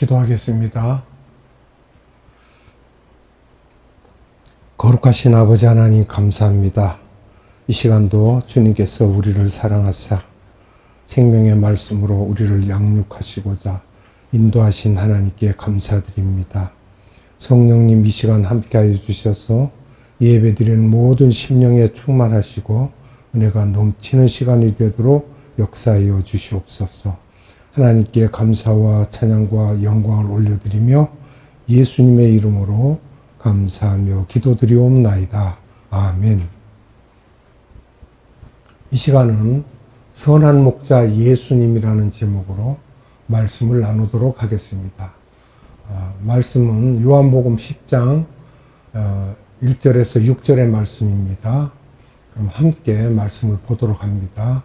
기도하겠습니다. 거룩하신 아버지 하나님 감사합니다. 이 시간도 주님께서 우리를 사랑하사 생명의 말씀으로 우리를 양육하시고자 인도하신 하나님께 감사드립니다. 성령님 이 시간 함께하여 주셔서 예배드리는 모든 심령에 충만하시고 은혜가 넘치는 시간이 되도록 역사하여 주시옵소서. 하나님께 감사와 찬양과 영광을 올려드리며 예수님의 이름으로 감사하며 기도드리옵나이다. 아멘. 이 시간은 선한 목자 예수님이라는 제목으로 말씀을 나누도록 하겠습니다. 어, 말씀은 요한복음 10장 어, 1절에서 6절의 말씀입니다. 그럼 함께 말씀을 보도록 합니다.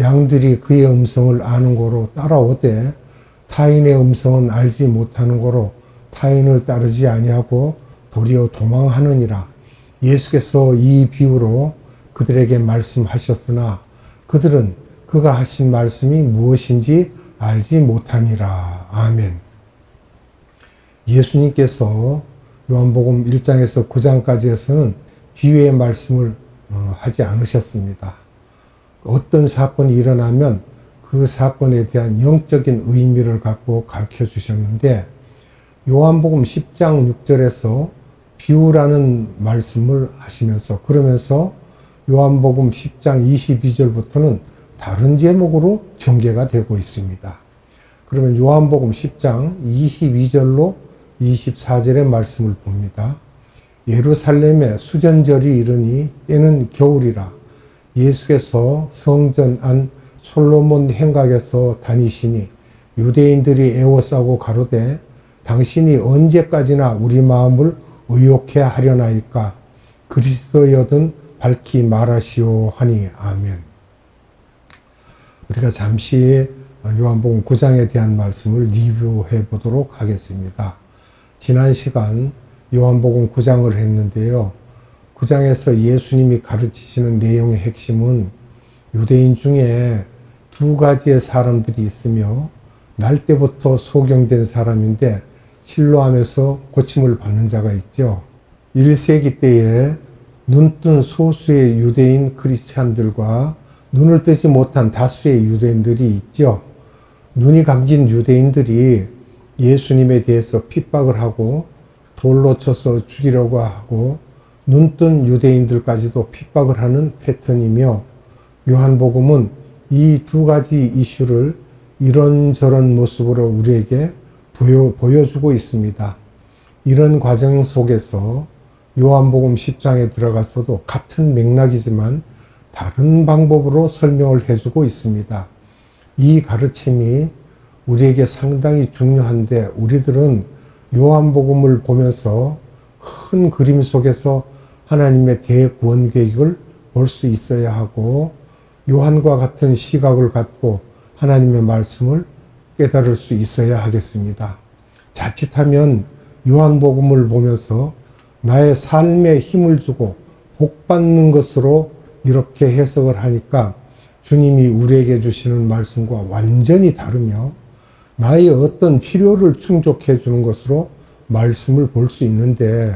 양들이 그의 음성을 아는 거로 따라오되 타인의 음성은 알지 못하는 거로 타인을 따르지 아니하고 도리어 도망하느니라. 예수께서 이 비유로 그들에게 말씀하셨으나 그들은 그가 하신 말씀이 무엇인지 알지 못하니라. 아멘. 예수님께서 요한복음 1장에서 9장까지에서는 비유의 말씀을 어, 하지 않으셨습니다. 어떤 사건이 일어나면 그 사건에 대한 영적인 의미를 갖고 가르쳐 주셨는데 요한복음 10장 6절에서 비유라는 말씀을 하시면서 그러면서 요한복음 10장 22절부터는 다른 제목으로 전개가 되고 있습니다. 그러면 요한복음 10장 22절로 24절의 말씀을 봅니다. 예루살렘에 수전절이 이르니 때는 겨울이라 예수께서 성전 안 솔로몬 행각에서 다니시니 유대인들이 애워싸고 가로되 당신이 언제까지나 우리 마음을 의욕해 하려나이까 그리스도여든 밝히 말하시오 하니 아멘. 우리가 잠시 요한복음 9장에 대한 말씀을 리뷰해 보도록 하겠습니다. 지난 시간 요한복음 9장을 했는데요. 9장에서 예수님이 가르치시는 내용의 핵심은 유대인 중에 두 가지의 사람들이 있으며 날 때부터 소경된 사람인데 실로하면서 고침을 받는 자가 있죠. 1세기 때에 눈뜬 소수의 유대인 크리스찬들과 눈을 뜨지 못한 다수의 유대인들이 있죠. 눈이 감긴 유대인들이 예수님에 대해서 핍박을 하고 돌로 쳐서 죽이려고 하고 눈뜬 유대인들까지도 핍박을 하는 패턴이며 요한복음은 이 두 가지 이슈를 이런저런 모습으로 우리에게 보여, 보여주고 있습니다. 이런 과정 속에서 요한복음 10장에 들어가서도 같은 맥락이지만 다른 방법으로 설명을 해주고 있습니다. 이 가르침이 우리에게 상당히 중요한데 우리들은 요한복음을 보면서 큰 그림 속에서 하나님의 대구원 계획을 볼 수 있어야 하고 요한과 같은 시각을 갖고 하나님의 말씀을 깨달을 수 있어야 하겠습니다. 자칫하면 요한복음을 보면서 나의 삶에 힘을 주고 복 받는 것으로 이렇게 해석을 하니까 주님이 우리에게 주시는 말씀과 완전히 다르며 나의 어떤 필요를 충족해 주는 것으로 말씀을 볼 수 있는데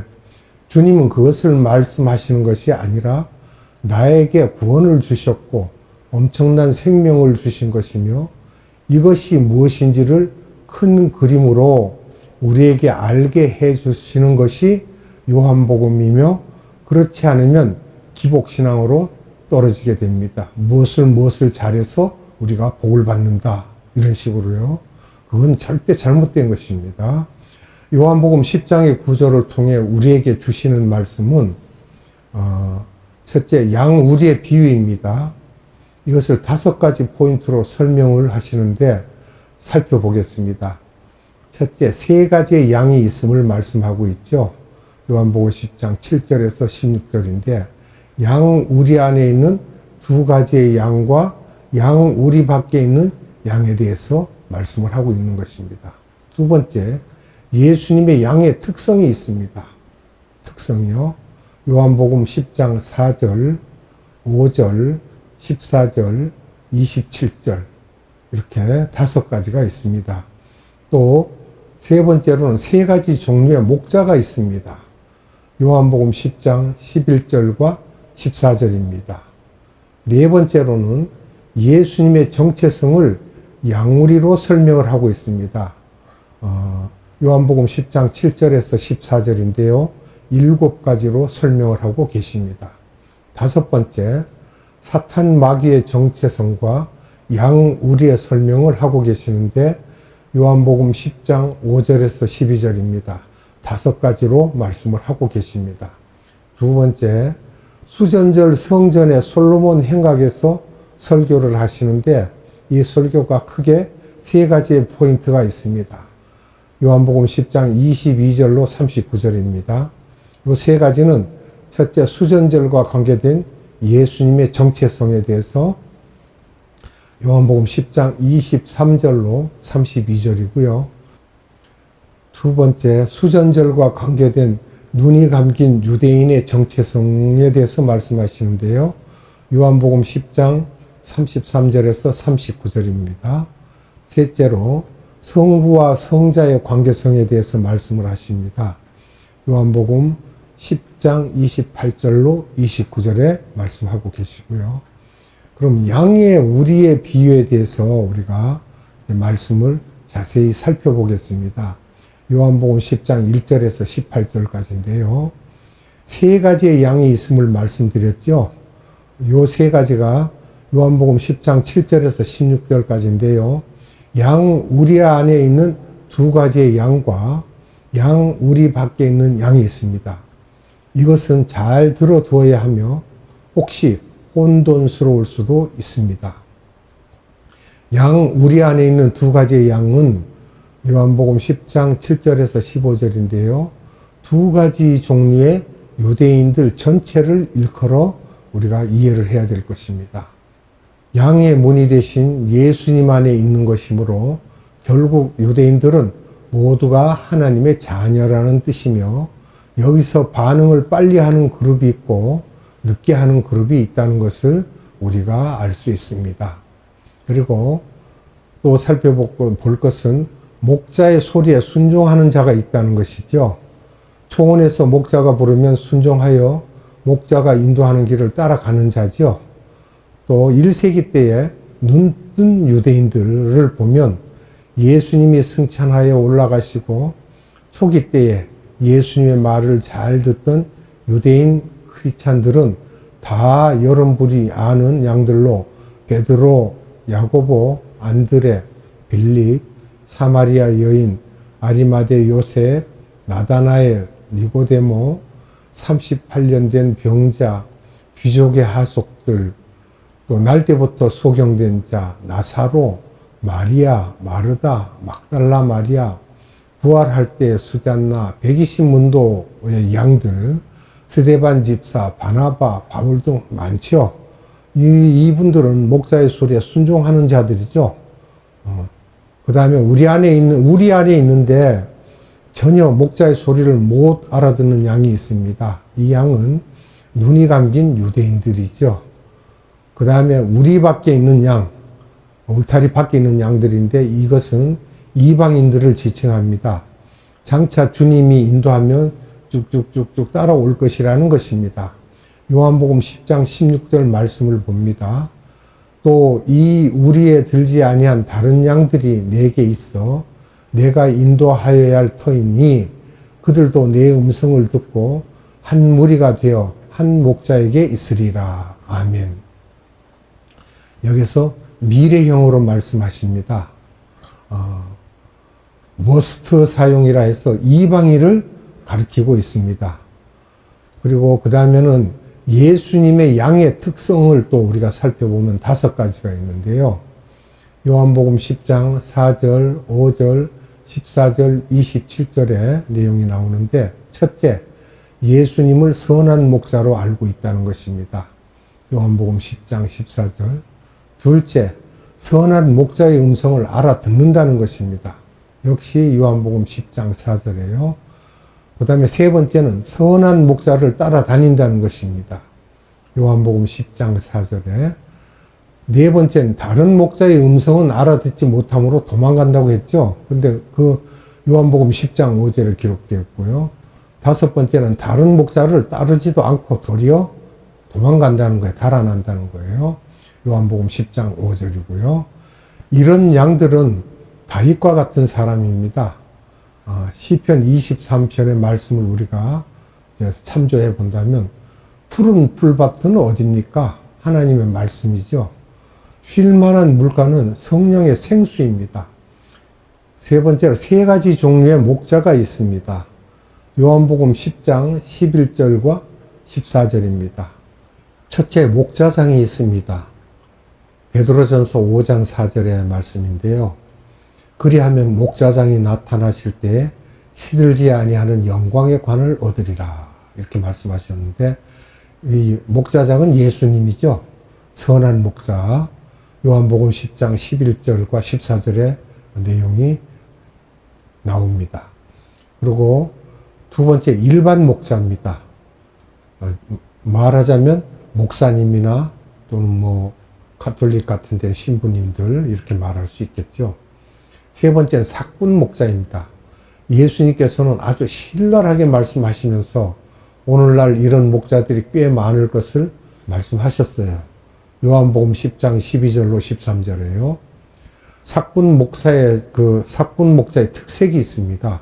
주님은 그것을 말씀하시는 것이 아니라 나에게 구원을 주셨고 엄청난 생명을 주신 것이며 이것이 무엇인지를 큰 그림으로 우리에게 알게 해 주시는 것이 요한복음이며 그렇지 않으면 기복신앙으로 떨어지게 됩니다. 무엇을 무엇을 잘해서 우리가 복을 받는다. 이런 식으로요. 그건 절대 잘못된 것입니다. 요한복음 10장의 구절을 통해 우리에게 주시는 말씀은 어, 첫째 양 우리의 비유입니다. 이것을 다섯 가지 포인트로 설명을 하시는데 살펴보겠습니다. 첫째, 세 가지의 양이 있음을 말씀하고 있죠. 요한복음 10장 7절에서 16절인데, 양 우리 안에 있는 두 가지의 양과 양 우리 밖에 있는 양에 대해서 말씀을 하고 있는 것입니다. 두 번째, 예수님의 양의 특성이 있습니다. 특성이요. 요한복음 10장 4절, 5절, 14절, 27절. 이렇게 다섯 가지가 있습니다. 또 세 번째로는 세 가지 종류의 목자가 있습니다. 요한복음 10장 11절과 14절입니다. 네 번째로는 예수님의 정체성을 양우리로 설명을 하고 있습니다. 어, 요한복음 10장 7절에서 14절인데요. 일곱 가지로 설명을 하고 계십니다. 다섯 번째, 사탄 마귀의 정체성과 양우리의 설명을 하고 계시는데 요한복음 10장 5절에서 12절입니다. 다섯 가지로 말씀을 하고 계십니다. 두 번째, 수전절 성전의 솔로몬 행각에서 설교를 하시는데 이 설교가 크게 세 가지의 포인트가 있습니다. 요한복음 10장 22절로 39절입니다. 이 세 가지는 첫째 수전절과 관계된 예수님의 정체성에 대해서 요한복음 10장 23절로 32절이고요. 두 번째, 수전절과 관계된 눈이 감긴 유대인의 정체성에 대해서 말씀하시는데요. 요한복음 10장 33절에서 39절입니다. 셋째로, 성부와 성자의 관계성에 대해서 말씀을 하십니다. 요한복음 10장 28절로 29절에 말씀하고 계시고요. 그럼 양의 우리의 비유에 대해서 우리가 말씀을 자세히 살펴보겠습니다. 요한복음 10장 1절에서 18절까지인데요. 세 가지의 양이 있음을 말씀드렸죠. 요 세 가지가 요한복음 10장 7절에서 16절까지인데요. 양 우리 안에 있는 두 가지의 양과 양 우리 밖에 있는 양이 있습니다. 이것은 잘 들어두어야 하며 혹시 혼돈스러울 수도 있습니다. 양 우리 안에 있는 두 가지의 양은 요한복음 10장 7절에서 15절인데요. 두 가지 종류의 유대인들 전체를 일컬어 우리가 이해를 해야 될 것입니다. 양의 문이 되신 예수님 안에 있는 것이므로 결국 유대인들은 모두가 하나님의 자녀라는 뜻이며 여기서 반응을 빨리 하는 그룹이 있고 늦게 하는 그룹이 있다는 것을 우리가 알 수 있습니다. 그리고 또 살펴볼 것은 목자의 소리에 순종하는 자가 있다는 것이죠. 초원에서 목자가 부르면 순종하여 목자가 인도하는 길을 따라가는 자죠. 또 1세기 때에 눈뜬 유대인들을 보면 예수님이 승천하여 올라가시고 초기 때에 예수님의 말을 잘 듣던 유대인 크리스찬들은 다 여러분이 아는 양들로 베드로, 야고보, 안드레, 빌립, 사마리아 여인, 아리마대 요셉, 나다나엘, 니고데모, 38년 된 병자, 귀족의 하속들, 또 날 때부터 소경된 자, 나사로, 마리아, 마르다, 막달라 마리아, 부활할 때 수잔나, 120문도의 양들, 스데반 집사, 바나바, 바울 등 많죠. 이, 이분들은 목자의 소리에 순종하는 자들이죠. 어. 그 다음에 우리 안에 있는, 우리 안에 있는데 전혀 목자의 소리를 못 알아듣는 양이 있습니다. 이 양은 눈이 감긴 유대인들이죠. 그 다음에 우리 밖에 있는 양, 울타리 밖에 있는 양들인데 이것은 이방인들을 지칭합니다. 장차 주님이 인도하면 쭉쭉쭉쭉 따라올 것이라는 것입니다. 요한복음 10장 16절 말씀을 봅니다. 또 이 우리에 들지 아니한 다른 양들이 내게 있어 내가 인도하여야 할 터이니 그들도 내 음성을 듣고 한 무리가 되어 한 목자에게 있으리라. 아멘. 여기서 미래형으로 말씀하십니다. 어, 머스트 사용이라 해서 이방인을 가르치고 있습니다. 그리고 그 다음에는 예수님의 양의 특성을 또 우리가 살펴보면 다섯 가지가 있는데요. 요한복음 10장 4절, 5절, 14절, 27절에 내용이 나오는데 첫째, 예수님을 선한 목자로 알고 있다는 것입니다. 요한복음 10장 14절. 둘째, 선한 목자의 음성을 알아듣는다는 것입니다. 역시 요한복음 10장 4절에요. 그 다음에 세 번째는 선한 목자를 따라다닌다는 것입니다. 요한복음 10장 4절에. 네 번째는 다른 목자의 음성은 알아듣지 못함으로 도망간다고 했죠. 근데 그 요한복음 10장 5절에 기록되어 있고요. 다섯 번째는 다른 목자를 따르지도 않고 도리어 도망간다는 거예요. 달아난다는 거예요. 요한복음 10장 5절이고요. 이런 양들은 다윗과 같은 사람입니다. 어, 시편 23편의 말씀을 우리가 참조해 본다면 푸른 풀밭은 어딥니까? 하나님의 말씀이죠. 쉴 만한 물가는 성령의 생수입니다. 세 번째로 세 가지 종류의 목자가 있습니다. 요한복음 10장 11절과 14절입니다. 첫째 목자상이 있습니다. 베드로전서 5장 4절의 말씀인데요. 그리하면 목자장이 나타나실 때 시들지 아니하는 영광의 관을 얻으리라 이렇게 말씀하셨는데 이 목자장은 예수님이죠. 선한 목자 요한복음 10장 11절과 14절의 내용이 나옵니다. 그리고 두 번째 일반 목자입니다. 어, 말하자면 목사님이나 또는 뭐 카톨릭 같은 데 신부님들 이렇게 말할 수 있겠죠. 세 번째는 사꾼 목자입니다. 예수님께서는 아주 신랄하게 말씀하시면서 오늘날 이런 목자들이 꽤 많을 것을 말씀하셨어요. 요한복음 10장 12절로 13절에요. 사꾼 목사의 그 사꾼 목자의 특색이 있습니다.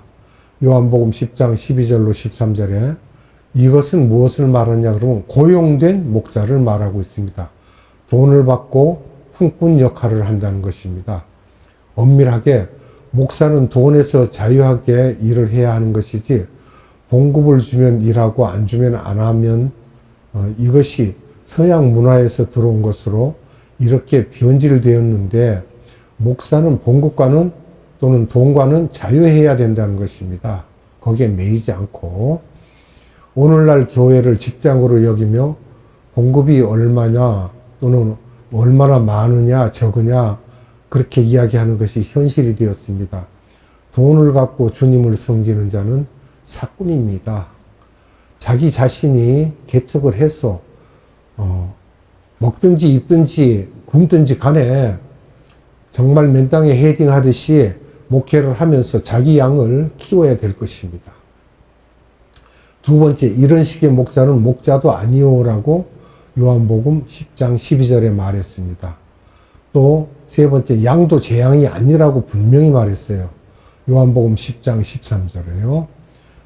요한복음 10장 12절로 13절에 이것은 무엇을 말하냐 그러면 고용된 목자를 말하고 있습니다. 돈을 받고 품꾼 역할을 한다는 것입니다. 엄밀하게 목사는 돈에서 자유하게 일을 해야 하는 것이지 봉급을 주면 일하고 안 주면 안 하면 어, 이것이 서양 문화에서 들어온 것으로 이렇게 변질되었는데 목사는 봉급과는 또는 돈과는 자유해야 된다는 것입니다. 거기에 매이지 않고 오늘날 교회를 직장으로 여기며 봉급이 얼마냐 또는 얼마나 많으냐 적으냐 그렇게 이야기하는 것이 현실이 되었습니다. 돈을 갖고 주님을 섬기는 자는 사꾼입니다. 자기 자신이 개척을 해서 어, 먹든지 입든지 굶든지 간에 정말 맨땅에 헤딩하듯이 목회를 하면서 자기 양을 키워야 될 것입니다. 두 번째, 이런 식의 목자는 목자도 아니오라고 요한복음 10장 12절에 말했습니다. 또 세 번째, 양도 재앙이 아니라고 분명히 말했어요. 요한복음 10장 13절에요.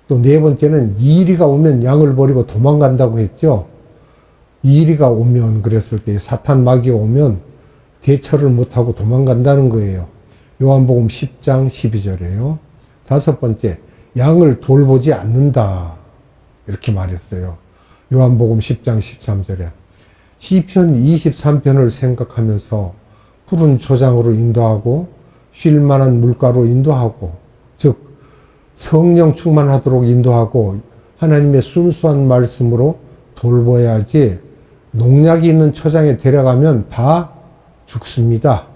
또 네 번째는 이리가 오면 양을 버리고 도망간다고 했죠. 이리가 오면 그랬을 때 사탄 마귀가 오면 대처를 못하고 도망간다는 거예요. 요한복음 10장 12절에요. 다섯 번째, 양을 돌보지 않는다. 이렇게 말했어요. 요한복음 10장 13절에. 시편 23편을 생각하면서 푸른 초장으로 인도하고 쉴 만한 물가로 인도하고 즉 성령 충만하도록 인도하고 하나님의 순수한 말씀으로 돌보야지 농약이 있는 초장에 데려가면 다 죽습니다.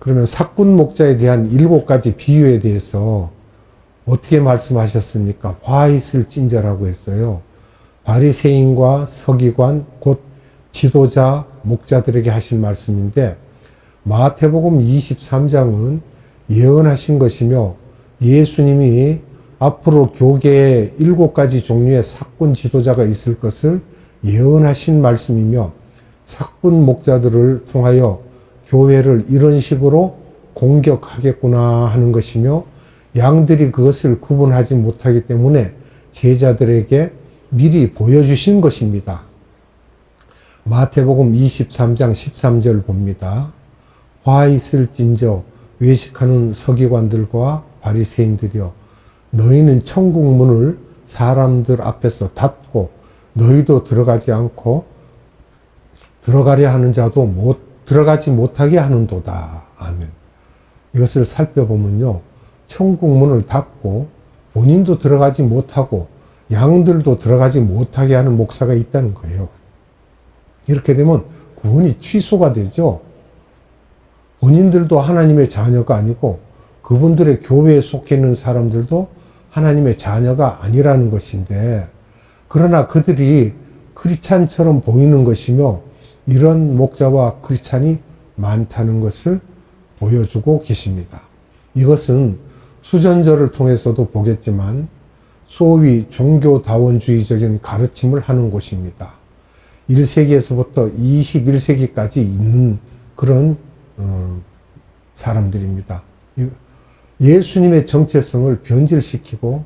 그러면 사꾼 목자에 대한 일곱 가지 비유에 대해서 어떻게 말씀하셨습니까? 화 있을 찐자라고 했어요. 바리새인과 서기관 곧 지도자 목자들에게 하신 말씀인데 마태복음 23장은 예언하신 것이며 예수님이 앞으로 교계에 일곱 가지 종류의 사꾼 지도자가 있을 것을 예언하신 말씀이며 사꾼 목자들을 통하여 교회를 이런 식으로 공격하겠구나 하는 것이며 양들이 그것을 구분하지 못하기 때문에 제자들에게 미리 보여주신 것입니다. 마태복음 23장 13절 봅니다. 화 있을진저 외식하는 서기관들과 바리새인들이여 너희는 천국 문을 사람들 앞에서 닫고 너희도 들어가지 않고 들어가려 하는 자도 못 들어가지 못하게 하는도다. 아멘. 이것을 살펴보면요. 천국 문을 닫고 본인도 들어가지 못하고 양들도 들어가지 못하게 하는 목사가 있다는 거예요. 이렇게 되면 구원이 취소가 되죠. 본인들도 하나님의 자녀가 아니고 그분들의 교회에 속해 있는 사람들도 하나님의 자녀가 아니라는 것인데 그러나 그들이 크리찬처럼 보이는 것이며 이런 목자와 크리찬이 많다는 것을 보여주고 계십니다. 이것은 수전절을 통해서도 보겠지만 소위 종교다원주의적인 가르침을 하는 곳입니다. 1세기에서부터 21세기까지 있는 그런 어, 사람들입니다. 예수님의 정체성을 변질시키고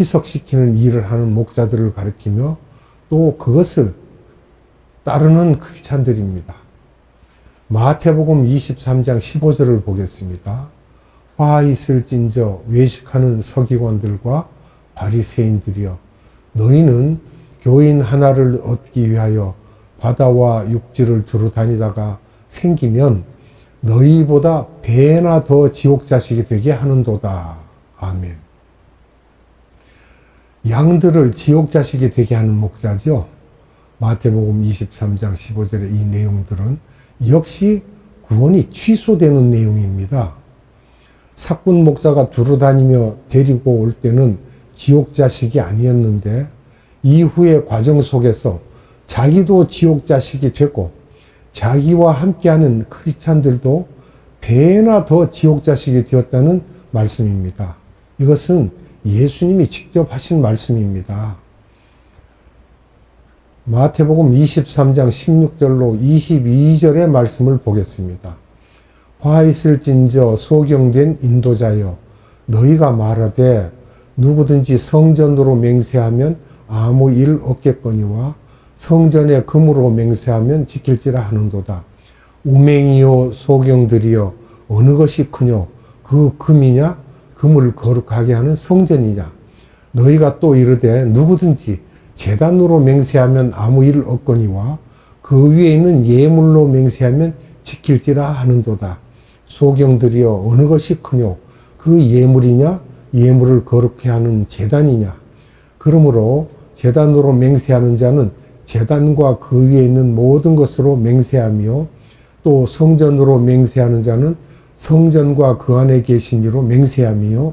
희석시키는 일을 하는 목자들을 가리키며 또 그것을 따르는 크리스찬들입니다. 마태복음 23장 15절을 보겠습니다. 화 있을진저 외식하는 서기관들과 바리새인들이여 너희는 교인 하나를 얻기 위하여 바다와 육지를 두루 다니다가 생기면 너희보다 배나 더 지옥 자식이 되게 하는도다. 아멘. 양들을 지옥 자식이 되게 하는 목자죠. 마태복음 23장 15절의 이 내용들은 역시 구원이 취소되는 내용입니다. 사꾼 목자가 두루 다니며 데리고 올 때는 지옥 자식이 아니었는데 이후의 과정 속에서 자기도 지옥 자식이 되고 자기와 함께하는 크리스찬들도 배나 더 지옥 자식이 되었다는 말씀입니다. 이것은 예수님이 직접 하신 말씀입니다. 마태복음 23장 16절로 22절의 말씀을 보겠습니다. 화 있을진저 소경된 인도자여 너희가 말하되 누구든지 성전으로 맹세하면 아무 일 없겠거니와 성전에 금으로 맹세하면 지킬지라 하는도다. 우맹이요 소경들이여 어느 것이 크뇨? 그 금이냐? 금을 거룩하게 하는 성전이냐? 너희가 또 이르되 누구든지 재단으로 맹세하면 아무 일 없거니와 그 위에 있는 예물로 맹세하면 지킬지라 하는도다. 소경들이여 어느 것이 크뇨? 그 예물이냐 예물을 거룩해 하는 재단이냐 그러므로 재단으로 맹세하는 자는 재단과 그 위에 있는 모든 것으로 맹세하며 또 성전으로 맹세하는 자는 성전과 그 안에 계신 이로 맹세하며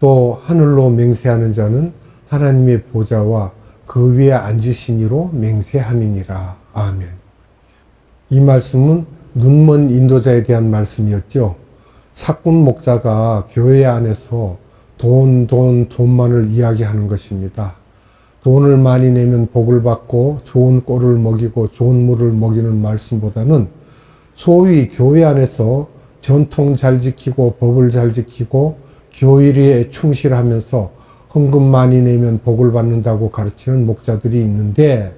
또 하늘로 맹세하는 자는 하나님의 보좌와 그 위에 앉으신 이로 맹세함이니라. 아멘. 이 말씀은 눈먼 인도자에 대한 말씀이었죠. 사꾼 목자가 교회 안에서 돈, 돈, 돈만을 이야기하는 것입니다. 돈을 많이 내면 복을 받고 좋은 꼴을 먹이고 좋은 물을 먹이는 말씀보다는 소위 교회 안에서 전통 잘 지키고 법을 잘 지키고 교일에 충실하면서 헌금 많이 내면 복을 받는다고 가르치는 목자들이 있는데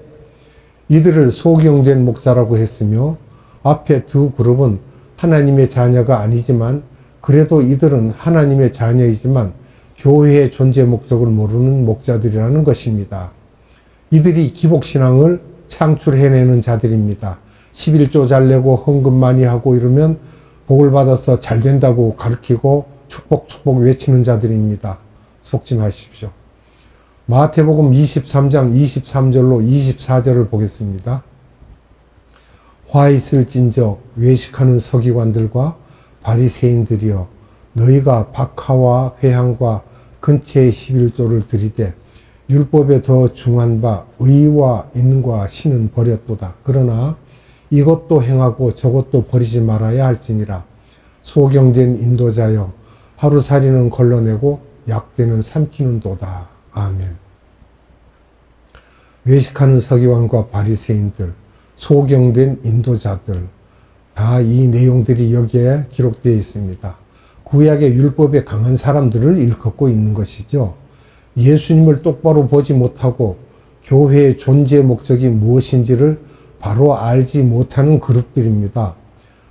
이들을 소경된 목자라고 했으며 앞에 두 그룹은 하나님의 자녀가 아니지만 그래도 이들은 하나님의 자녀이지만 교회의 존재 목적을 모르는 목자들이라는 것입니다. 이들이 기복신앙을 창출해내는 자들입니다. 11조 잘 내고 헌금 많이 하고 이러면 복을 받아서 잘 된다고 가르치고 축복 축복 외치는 자들입니다. 속지 마십시오. 마태복음 23장 23절로 24절을 보겠습니다. 화 있을진저 외식하는 서기관들과 바리새인들이여 너희가 박하와 회향과 근처의 11조를 들이되 율법에 더 중한 바 의와 인과 신은 버렸도다. 그러나 이것도 행하고 저것도 버리지 말아야 할지니라. 소경된 인도자여 하루살이는 걸러내고 약대는 삼키는 도다. 아멘. 외식하는 서기관과 바리새인들, 소경된 인도자들 다 이 내용들이 여기에 기록되어 있습니다. 구약의 율법에 강한 사람들을 일컫고 있는 것이죠. 예수님을 똑바로 보지 못하고 교회의 존재 목적이 무엇인지를 바로 알지 못하는 그룹들입니다.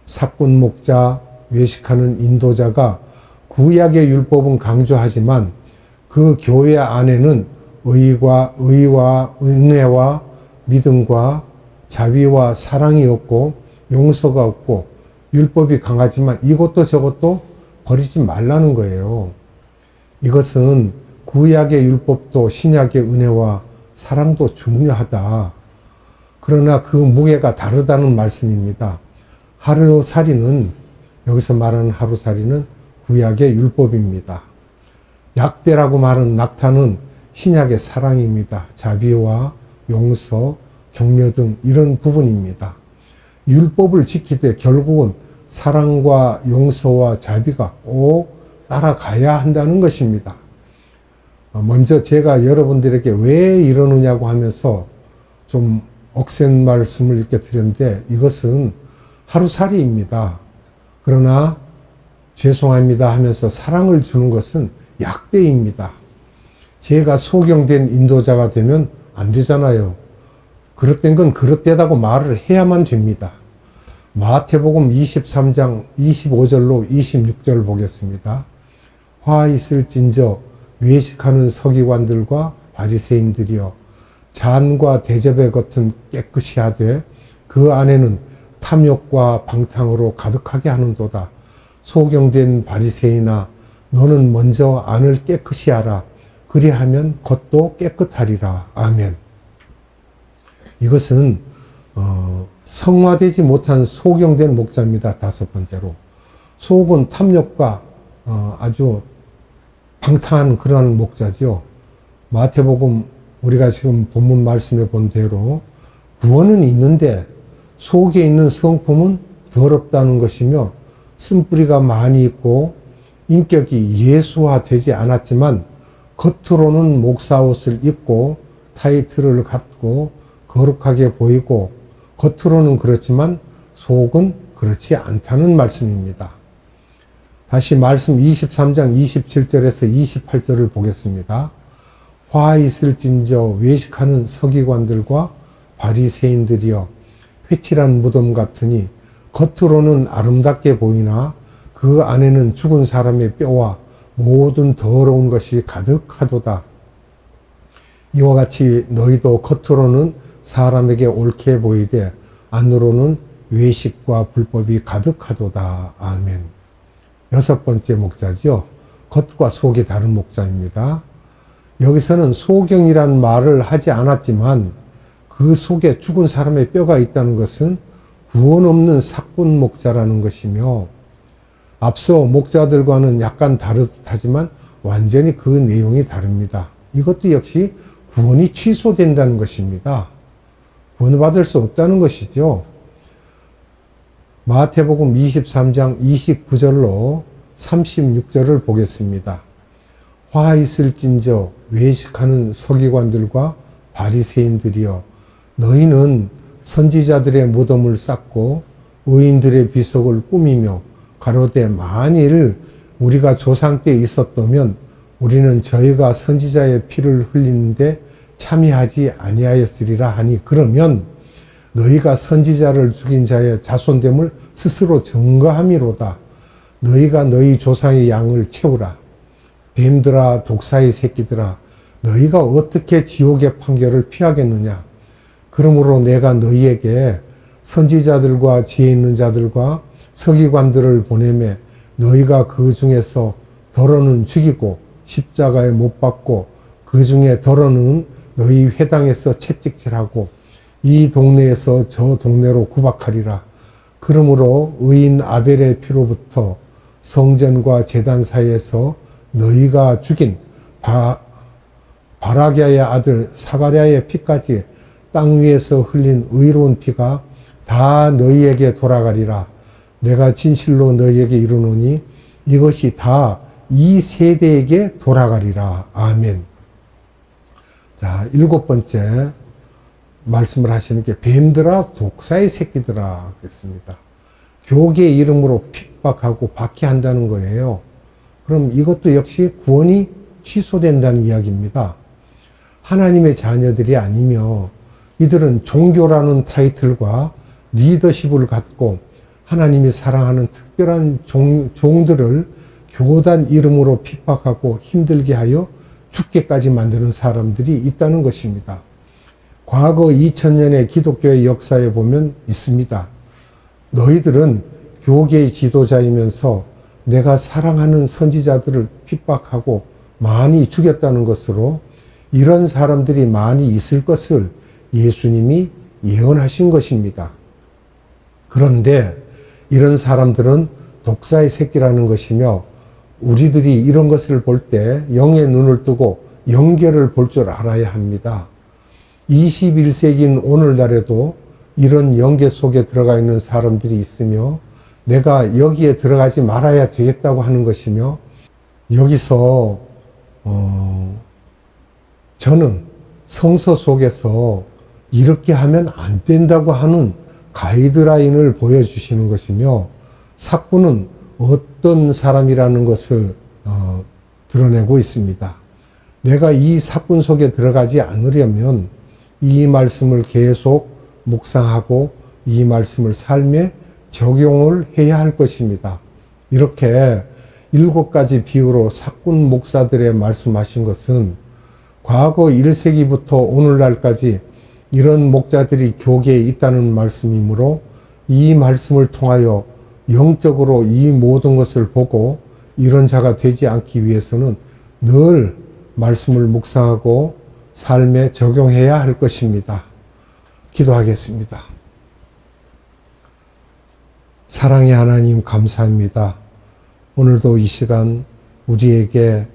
사꾼 목자, 외식하는 인도자가 구약의 율법은 강조하지만 그 교회 안에는 의와 의와 은혜와 믿음과 자비와 사랑이 없고 용서가 없고 율법이 강하지만 이것도 저것도 버리지 말라는 거예요. 이것은 구약의 율법도 신약의 은혜와 사랑도 중요하다. 그러나 그 무게가 다르다는 말씀입니다. 하루살이는 여기서 말하는 하루살이는 구약의 율법입니다. 약대라고 말하는 낙타는 신약의 사랑입니다. 자비와 용서, 격려 등 이런 부분입니다. 율법을 지키되 결국은 사랑과 용서와 자비가 꼭 따라가야 한다는 것입니다. 어, 먼저 제가 여러분들에게 왜 이러느냐고 하면서 좀 억센 말씀을 이렇게 드렸는데 이것은 하루살이입니다. 그러나 죄송합니다 하면서 사랑을 주는 것은 약대입니다. 제가 소경된 인도자가 되면 안 되잖아요. 그릇된 건 그릇되다고 말을 해야만 됩니다. 마태복음 23장 25절로 26절 보겠습니다. 화 있을진저 외식하는 서기관들과 바리새인들이여 잔과 대접의 겉은 깨끗이 하되 그 안에는 탐욕과 방탕으로 가득하게 하는도다. 소경된 바리새인아 너는 먼저 안을 깨끗이 하라. 그리하면 겉도 깨끗하리라. 아멘. 이것은 어, 성화되지 못한 소경된 목자입니다. 다섯 번째로 속은 탐욕과 어, 아주 방탕한 그러한 목자지요. 마태복음 우리가 지금 본문 말씀에 본 대로 구원은 있는데 속에 있는 성품은 더럽다는 것이며 쓴뿌리가 많이 있고 인격이 예수화되지 않았지만 겉으로는 목사 옷을 입고 타이틀을 갖고 거룩하게 보이고 겉으로는 그렇지만 속은 그렇지 않다는 말씀입니다. 다시 말씀 23장 27절에서 28절을 보겠습니다. 화 있을진저 외식하는 서기관들과 바리새인들이여 회칠한 무덤 같으니 겉으로는 아름답게 보이나 그 안에는 죽은 사람의 뼈와 모든 더러운 것이 가득하도다. 이와 같이 너희도 겉으로는 사람에게 옳게 보이되 안으로는 외식과 불법이 가득하도다. 아멘. 여섯 번째 목자지요. 겉과 속이 다른 목자입니다. 여기서는 소경이란 말을 하지 않았지만 그 속에 죽은 사람의 뼈가 있다는 것은 구원 없는 사꾼 목자라는 것이며 앞서 목자들과는 약간 다르하지만 완전히 그 내용이 다릅니다. 이것도 역시 구원이 취소된다는 것입니다. 구원받을 수 없다는 것이죠. 마태복음 23장 29절로 36절을 보겠습니다. 화 있을진저 외식하는 서기관들과 바리새인들이여 너희는 선지자들의 무덤을 쌓고 의인들의 비석을 꾸미며 가로되 만일 우리가 조상 때 있었다면 우리는 저희가 선지자의 피를 흘리는데 참여하지 아니하였으리라 하니 그러면 너희가 선지자를 죽인 자의 자손됨을 스스로 증거함이로다. 너희가 너희 조상의 양을 채우라. 뱀들아 독사의 새끼들아 너희가 어떻게 지옥의 판결을 피하겠느냐. 그러므로 내가 너희에게 선지자들과 지혜 있는 자들과 서기관들을 보내매 너희가 그 중에서 더러는 죽이고 십자가에 못 박고 그 중에 더러는 너희 회당에서 채찍질하고 이 동네에서 저 동네로 구박하리라. 그러므로 의인 아벨의 피로부터 성전과 재단 사이에서 너희가 죽인 바, 바라기아의 아들 사가랴의 피까지 땅 위에서 흘린 의로운 피가 다 너희에게 돌아가리라. 내가 진실로 너희에게 이르노니 이것이 다 이 세대에게 돌아가리라. 아멘. 자, 일곱 번째 말씀을 하시는 게 뱀들아 독사의 새끼들아 그랬습니다. 교계의 이름으로 핍박하고 박해한다는 거예요. 그럼 이것도 역시 구원이 취소된다는 이야기입니다. 하나님의 자녀들이 아니며 이들은 종교라는 타이틀과 리더십을 갖고 하나님이 사랑하는 특별한 종, 종들을 교단 이름으로 핍박하고 힘들게 하여 죽게까지 만드는 사람들이 있다는 것입니다. 과거 2000년의 기독교의 역사에 보면 있습니다. 너희들은 교계의 지도자이면서 내가 사랑하는 선지자들을 핍박하고 많이 죽였다는 것으로 이런 사람들이 많이 있을 것을 예수님이 예언하신 것입니다. 그런데 이런 사람들은 독사의 새끼라는 것이며 우리들이 이런 것을 볼 때 영의 눈을 뜨고 연결을 볼줄 알아야 합니다. 21세기인 오늘날에도 이런 연계 속에 들어가 있는 사람들이 있으며 내가 여기에 들어가지 말아야 되겠다고 하는 것이며 여기서 어 저는 성서 속에서 이렇게 하면 안 된다고 하는 가이드라인을 보여주시는 것이며 사꾼은 어떤 사람이라는 것을 어, 드러내고 있습니다. 내가 이 사꾼 속에 들어가지 않으려면 이 말씀을 계속 묵상하고 이 말씀을 삶에 적용을 해야 할 것입니다. 이렇게 일곱 가지 비유로 사꾼 목사들의 말씀하신 것은 과거 1세기부터 오늘날까지 이런 목자들이 교계에 있다는 말씀이므로 이 말씀을 통하여 영적으로 이 모든 것을 보고 이런 자가 되지 않기 위해서는 늘 말씀을 묵상하고 삶에 적용해야 할 것입니다. 기도하겠습니다. 사랑의 하나님 감사합니다. 오늘도 이 시간 우리에게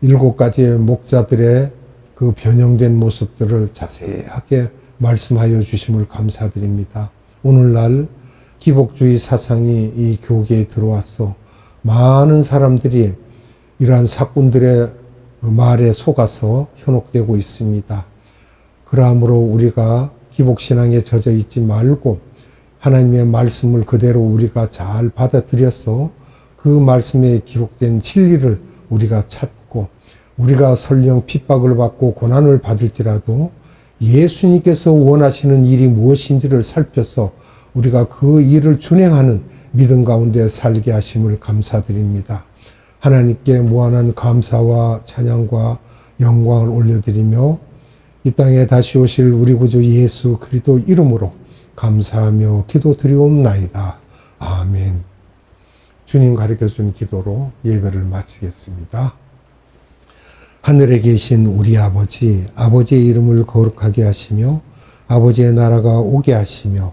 일곱 가지의 목자들의 그 변형된 모습들을 자세하게 말씀하여 주심을 감사드립니다. 오늘날 기복주의 사상이 이 교계에 들어왔어 많은 사람들이 이러한 사꾼들의 말에 속아서 현혹되고 있습니다. 그러므로 우리가 기복신앙에 젖어 있지 말고 하나님의 말씀을 그대로 우리가 잘 받아들여서 그 말씀에 기록된 진리를 우리가 찾고 우리가 설령 핍박을 받고 고난을 받을지라도 예수님께서 원하시는 일이 무엇인지를 살펴서 우리가 그 일을 준행하는 믿음 가운데 살게 하심을 감사드립니다. 하나님께 무한한 감사와 찬양과 영광을 올려드리며 이 땅에 다시 오실 우리 구주 예수 그리스도 이름으로 감사하며 기도드리옵나이다. 아멘. 주님 가르쳐 준 기도로 예배를 마치겠습니다. 하늘에 계신 우리 아버지, 아버지의 이름을 거룩하게 하시며 아버지의 나라가 오게 하시며